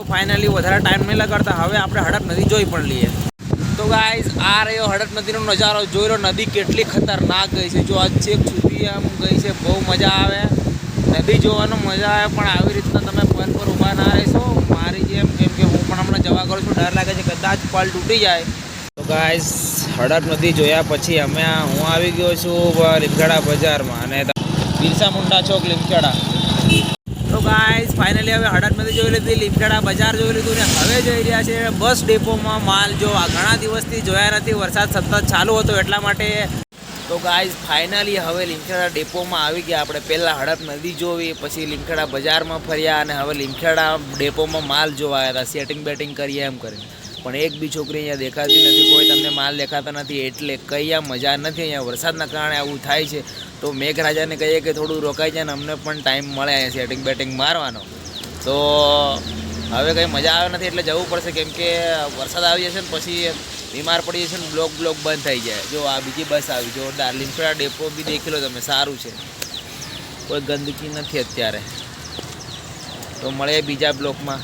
Finally વધારે time નહીં લગાડતા. હવે આપણે હડપ નદી જોઈ પણ લઈએ. તો ગાઈઝ આ રહ્યો હડપ નદીનો નજારો. જોઈ રહ્યો નદી કેટલી ખતરનાક ગઈ છે. જો આ ચેક સુધી આમ ગઈ છે, બહુ મજા આવે. નદી જોવાનો મજા આવે, પણ આવી રીતના તમે પન પર ઊભા ના રહેશો. મારી જેમ, કેમ કે હું પણ હમણાં જવા કરું છું. ડર લાગે છે કદાચ પલ તૂટી જાય. તો ગાઈઝ હડપ નદી જોયા પછી અમે હું આવી ગયો છું લીમખેડા બજારમાં. અને બિરસા મુંડા ચોક લીમખેડા તો ગાઈસ ફાઇનલી હવે નદી જોઈ લીધી લીમખેડા બજાર જોઈ લીધું ને હવે જઈ રહ્યા છે બસ ડેપોમાં માલ. જો આ ઘણા દિવસથી જોયા નથી, વરસાદ સતત ચાલુ હતો એટલા માટે. તો ગાઈઝ ફાઇનલી હવે લીમખેડા ડેપોમાં આવી ગયા આપણે. પહેલાં હડપ નદી જોવી, પછી લીમખેડા બજારમાં ફર્યા અને હવે લીમખેડા ડેપોમાં માલ જોવા આવ્યા હતા. સેટિંગ બેટિંગ કરીએ એમ કરીને. પણ એક બી છોકરી અહીંયા દેખાતી નથી, કોઈ તમને માલ દેખાતા નથી, એટલે કંઈ મજા નથી અહીંયા વરસાદના કારણે આવું થાય છે. તો મેઘરાજાને કહીએ કે થોડું રોકાઈ જાય ને અમને પણ ટાઈમ મળે અહીંયા સેટિંગ બેટિંગ મારવાનો. તો હવે કંઈ મજા આવે નથી એટલે જવું પડશે, કેમ કે વરસાદ આવી જશે ને પછી બીમાર પડી જશે ને બ્લોક બ્લોક બંધ થઈ જાય. જો આ બીજી બસ આવી, જો લીમખેડા ડેપો બી દેખી લો તમે, સારું છે. કોઈ ગંદકી નથી અત્યારે. તો મળે બીજા બ્લોકમાં.